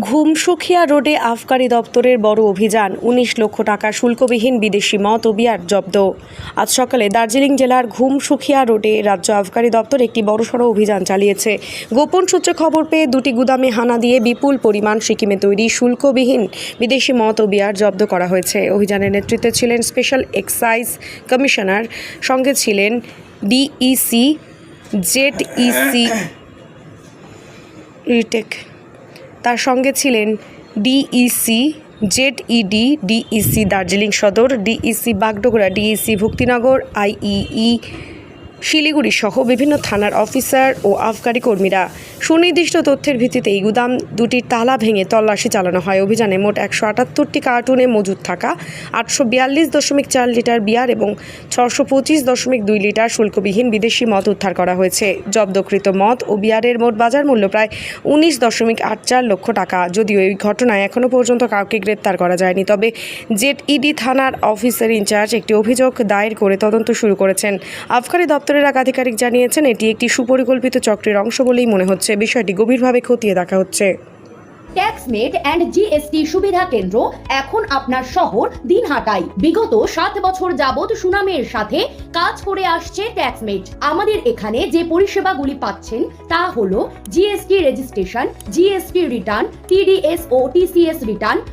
ঘুমসুখিয়া রোডে আবকারি দপ্তরের বড় অভিযান, উনিশ লক্ষ টাকা শুল্কবিহীন বিদেশি মদ ও বিয়ার জব্দ। আজ সকালে দার্জিলিং জেলার ঘুমসুখিয়া রোডে রাজ্য আবকারি দপ্তর একটি বড়সড় অভিযান চালিয়েছে। গোপন সূত্রে খবর পেয়ে দুটি গুদামে হানা দিয়ে বিপুল পরিমাণ সিকিমে তৈরি শুল্কবিহীন বিদেশি মদ ও বিয়ার জব্দ করা হয়েছে। অভিযানের নেতৃত্বে ছিলেন স্পেশাল এক্সাইজ কমিশনার, সঙ্গে ছিলেন ডিইসি, জেড ইসি রিটেক। তার সঙ্গে ছিলেন Dec জেডইডি DEC Darjeeling Sadar DEC Bagdogra DEC Bhaktinagar IEE Siliguri সহ বিভিন্ন থানার অফিসার ও আবকারি কর্মীরা সুনির্দিষ্ট তথ্যের ভিত্তিতে এই গুদাম দুটির তালা ভেঙে তল্লাশি চালানো হয়। অভিযানে মোট একশো আটাত্তরটি কার্টুনে মজুদ থাকা, আটশো বিয়াল্লিশ দশমিক চার লিটার বিয়ার এবং ছশো পঁচিশ দশমিক দুই লিটার শুল্কবিহীন বিদেশি মদ উদ্ধার করা হয়েছে। জব্দকৃত মদ ও বিয়ারের মোট বাজার মূল্য প্রায় উনিশ দশমিক আট চার লক্ষ টাকা, যদিও এই ঘটনায় এখনও পর্যন্ত কাউকে গ্রেপ্তার করা যায়নি। তবে জেড ইডি থানার অফিসার ইনচার্জ একটি অভিযোগ দায়ের করে তদন্ত শুরু করেছেন। আবকারি দপ্তরের এক আধিকারিক জানিয়েছেন, এটি একটি সুপরিকল্পিত চক্রের অংশ বলেই মনে হচ্ছে। বিষয়টি গভীরভাবে খতিয়ে দেখা হচ্ছে। ট্যাক্সমেট অ্যান্ড জিএসটি সুবিধা কেন্দ্র এখন আপনার শহর দিনহাটায়। বিগত সাত বছর যাবৎ সুনামের সাথে কাজ করে আসছে ট্যাক্সমেট। আমাদের এখানে যে পরিষেবাগুলি পাচ্ছেন তা হলো GST registration, GST return, TDS ও TCS return